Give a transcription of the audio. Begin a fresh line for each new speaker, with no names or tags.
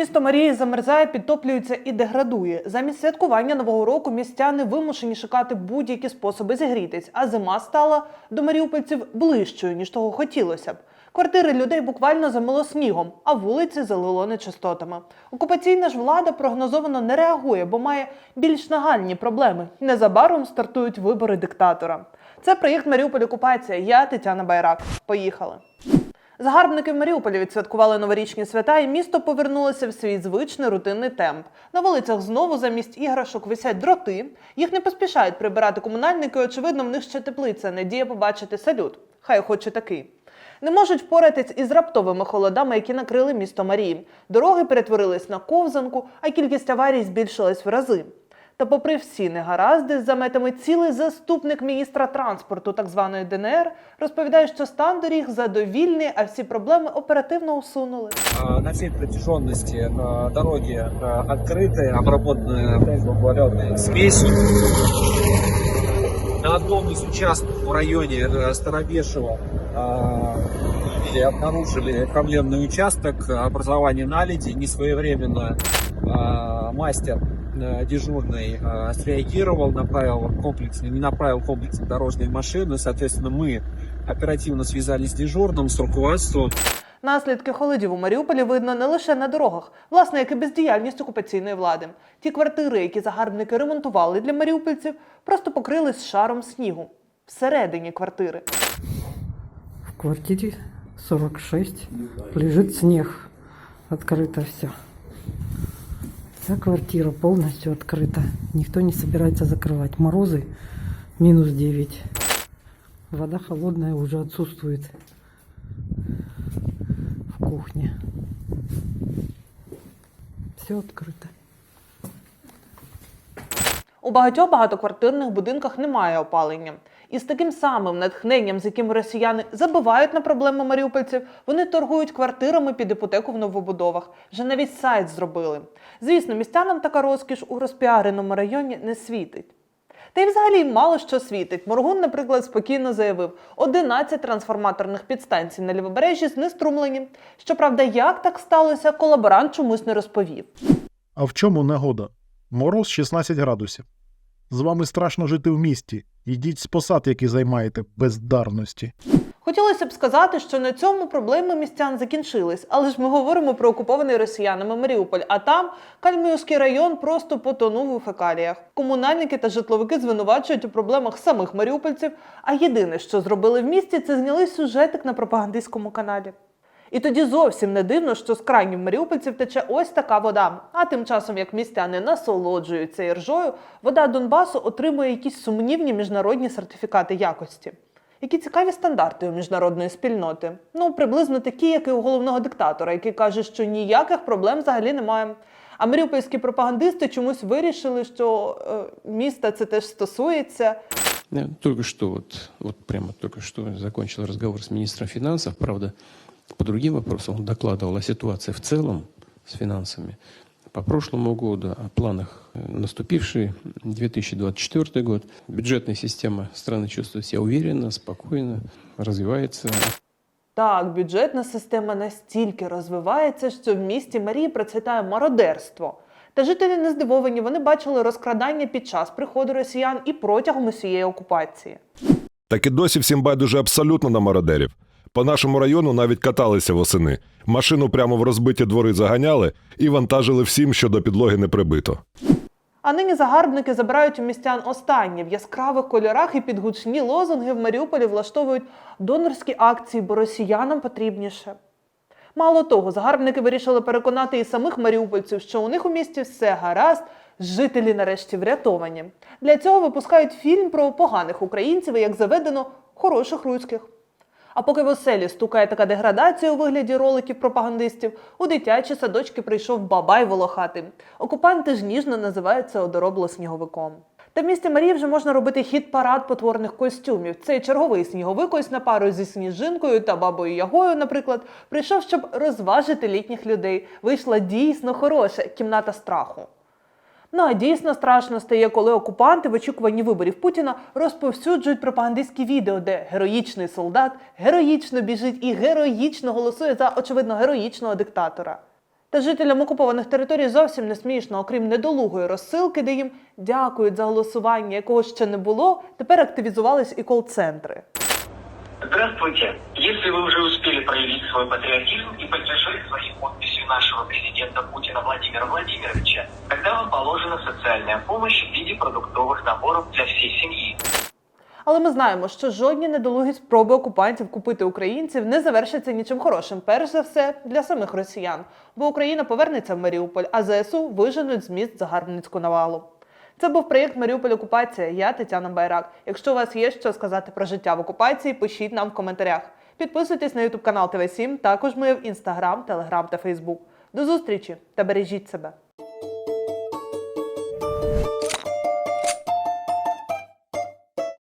Місто Марії замерзає, підтоплюється і деградує. Замість святкування нового року містяни вимушені шукати будь-які способи зігрітись, а зима стала до маріупольців ближчою, ніж того хотілося б. Квартири людей буквально замило снігом, а вулиці залило нечистотами. Окупаційна ж влада прогнозовано не реагує, бо має більш нагальні проблеми. Незабаром стартують вибори диктатора. Це проєкт Маріуполь Окупація. Я Тетяна Байрак. Поїхали. Загарбники в Маріуполі відсвяткували новорічні свята, і місто повернулося в свій звичний рутинний темп. На вулицях знову замість іграшок висять дроти. Їх не поспішають прибирати комунальники. Очевидно, в них ще теплиця. Надія побачити салют. Хай хоч і такий. Не можуть впоратись із раптовими холодами, які накрили місто Марії. Дороги перетворились на ковзанку, а кількість аварій збільшилась в рази. Та, попри всі негаразди, з заметами цілий заступник міністра транспорту так званої ДНР розповідає, що стан доріг задовільний, а всі проблеми оперативно усунули.
А, На всей протяженности а, дороги а, открыты, обработаны благоваленной смесью. На одном из участков в районе э, Старобешева а, или обнаружили проблемный участок образования наледи. Несвоевременно а, мастер э, дежурный а, среагировал, направил комплекс, не направил комплекс дорожной машины. Соответственно, мы оперативно связались с дежурным, с руководством.
Наслідки холодів у Маріуполі видно не лише на дорогах, власне, як і бездіяльність окупаційної влади. Ті квартири, які загарбники ремонтували для маріупольців, просто покрились шаром снігу всередині квартири.
В квартире 46 лежит снег. Открыто все. Вся квартира полностью открыта. Никто не собирается закрывать. Морозы минус 9. Вода холодная уже отсутствует в кухне. Все открыто.
У багатьох багатоквартирних будинках немає опалення. І з таким самим натхненням, з яким росіяни забивають на проблеми маріупольців, вони торгують квартирами під іпотеку в новобудовах. Вже навіть сайт зробили. Звісно, містянам така розкіш у розпіареному районі не світить. Та й взагалі мало що світить. Моргун, наприклад, спокійно заявив: 11 трансформаторних підстанцій на лівобережжі знеструмлені. Щоправда, як так сталося, колаборант чомусь не розповів.
А в чому негода? Мороз 16 градусів. З вами страшно жити в місті. Йдіть з посад, які займаєте бездарності.
Хотілося б сказати, що на цьому проблеми містян закінчились, але ж ми говоримо про окупований росіянами Маріуполь, а там Кальміївський район просто потонув у фекаліях. Комунальники та житловики звинувачують у проблемах самих маріупольців. А єдине, що зробили в місті, це зняли сюжетик на пропагандистському каналі. І тоді зовсім не дивно, що з крайнів маріупольців тече ось така вода. А тим часом, як містяни насолоджуються іржою, вода Донбасу отримує якісь сумнівні міжнародні сертифікати якості. Які цікаві стандарти у міжнародної спільноти? Ну, приблизно такі, як і у головного диктатора, який каже, що ніяких проблем взагалі немає. А маріупольські пропагандисти чомусь вирішили, що е, міста це теж стосується.
Я только что, вот, вот прямо только что закончил разговор с министром финансов, правда, по другим вопросам он докладывал о ситуации в целом с финансами по прошлому году, о планах э, наступивший 2024 год. Бюджетная система страны чувствует себя уверенно, спокойно, развивается.
Так, бюджетна система настільки розвивається, що в місті Марії процвітає мародерство. Та жителі не здивовані, вони бачили розкрадання під час приходу росіян і протягом усієї окупації.
Так і досі всім байдуже абсолютно на мародерів. По нашому району навіть каталися восени. Машину прямо в розбиті двори заганяли і вантажили всім, що до підлоги не прибито.
А нині загарбники забирають у містян останнє в яскравих кольорах і під гучні лозунги в Маріуполі влаштовують донорські акції, бо росіянам потрібніше. Мало того, загарбники вирішили переконати і самих маріупольців, що у них у місті все гаразд, жителі нарешті врятовані. Для цього випускають фільм про поганих українців і, як заведено, хороших руських. А поки в оселі стукає така деградація у вигляді роликів пропагандистів, у дитячі садочки прийшов бабай волохатий. Окупанти ж ніжно називають це одоробло сніговиком. Та в місті Марії вже можна робити хіт-парад потворних костюмів. Цей черговий сніговик ось на пару зі сніжинкою та бабою Ягою, наприклад, прийшов, щоб розважити літніх людей. Вийшла дійсно хороша кімната страху. Ну а дійсно страшно стає, коли окупанти в очікуванні виборів Путіна розповсюджують пропагандистські відео, де героїчний солдат героїчно біжить і героїчно голосує за очевидно героїчного диктатора. Та жителям окупованих територій зовсім не смішно, окрім недолугої розсилки, де їм дякують за голосування, якого ще не було. Тепер активізувались і кол-центри.
Здравствуйте. Если вы уже успели проявить свой патриотизм и поддержать своей подписью нашего президента Путина Владимира Владимировича, тогда вам положена социальная помощь в виде продуктовых наборов для всей семьи.
Але ми знаємо, що жодні недолугі спроби окупантів купити українців не завершаться нічим хорошим, перш за все для самих росіян, бо Україна повернеться в Маріуполь, а ЗСУ виженуть з міст загарбницьку навалу. Це був проєкт Маріуполь Окупація. Я Тетяна Байрак. Якщо у вас є що сказати про життя в окупації, пишіть нам в коментарях. Підписуйтесь на ютуб канал ТВ 7 Також ми в інстаграм, телеграм та фейсбук. До зустрічі та бережіть себе.